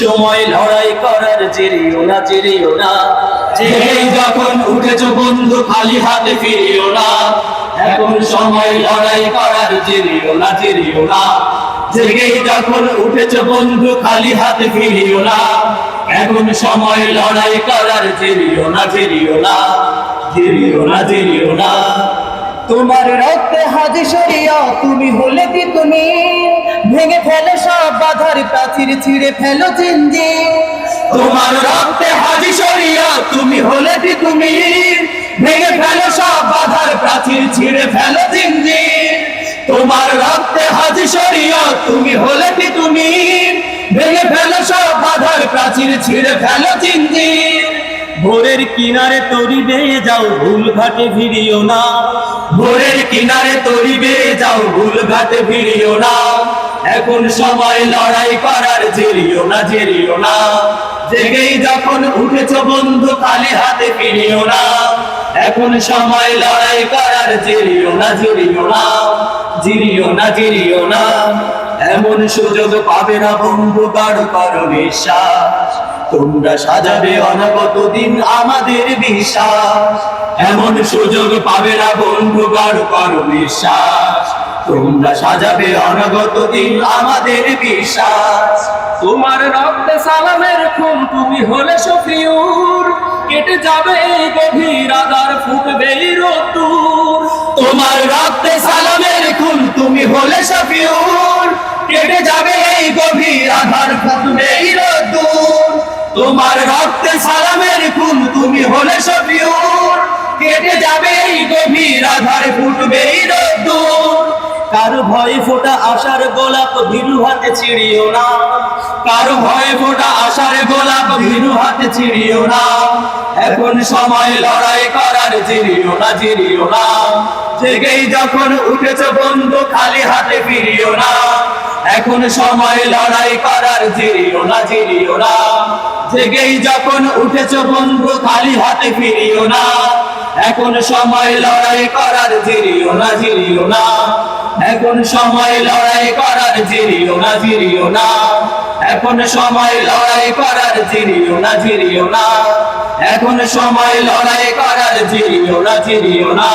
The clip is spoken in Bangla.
সময় লড়াই করার জেরিও না জেরিও না। জেগেই যখন উঠেছ বন্ধু, খালি হাতে ফিরিও না। এখন সময় লড়াই করার জেরিও না জেরিও না। জেগেই যখন উঠেছ বন্ধু, খালি হাতে ফিরিও না। এখন সময় লড়াই করার জেরিও না জেরিও না। জেরিও না জেরিও না। তোমার রক্তে হাজি সরিয়া তুমি হলে কি তুমি? ভেঙে ফেলো সব বাধার প্রাচীর ছিঁড়ে ফেলো চিন্দি তোমার রক্তে হাজি সরিয়া তুমি হলে কি তুমি ভেঙে ফেলো সব বাধার প্রাচীর ছিঁড়ে ফেলো জিঞ্জির তোমার রক্তে হাজি সরিয়া তুমি হলে কি তুমি ভেঙে ফেলো সব বাধার প্রাচীর ছিঁড়ে ফেলো জিঞ্জির ভোরের কিনারে তরি বেয়ে যাও ভুল ঘাটে ফিরিও না। ভোরের কিনারে তরি বেয়ে যাও ভুল ঘাটে ফিরিও না। এখন সময় লড়াই করার জেরিও না জেরিও না। জেগেই যখন উঠেছ বন্ধু খালি হাতে ফিরিও না। এখন সময় লড়াই করার জেরিও না জেরিও না। জিরিও না জিরিও না। এমন সুযোগ পাবে না বন্ধু গাঢ় করো বিশ্বাস তোমরা সাজাবে অনাগত দিন আমাদের বিশ্বাস। এমন সুযোগ পাবে না বন্ধু গাঢ় করো বিশ্বাস তোমরা সাজাবে অনাগত দিন আমাদের বিশ্বাস। তোমার রক্তে সালামের খুন তুমি হলে শফিউর কেটে যাবে এই গভীর আধার ফুটবে রোদ্দুর। তোমার রক্তে সালামের খুন তুমি হলে শফিউর কেটে যাবে এই গভীর আধার ফুটবে রোদ্দুর। তোমার রক্তে সালামের খুন তুমি হলে শফিউর কেটে যাবে এই গভীর আধার ফুটবে রোদ্দুর। কারও ভয়ে ফোটা আশার গোলাপ ভীরু হাতে ছিড়িও না? কারও ভয়ে ফোটা আশার গোলাপ ভীরু হাতে ছিড়িও না? এখন সময় লড়াই করার জিরিও না জিরিও না। জেগেই যখন উঠেছ বন্ধু, খালি হাতে ফিরিও না। এখন সময় লড়াই করার জিরিও না জিরিও না। জেগেই যখন উঠেছ বন্ধু, খালি হাতে ফিরিও না। এখন সময় লড়াই করার জিরিও না জিরিও না। এখন সময় লড়াই করার জিরিও না জিরিও না। এখন সময় লড়াই করার জিরিও না জিরিও না। এখন সময় লড়াই করার জিরিও না জিরিও না।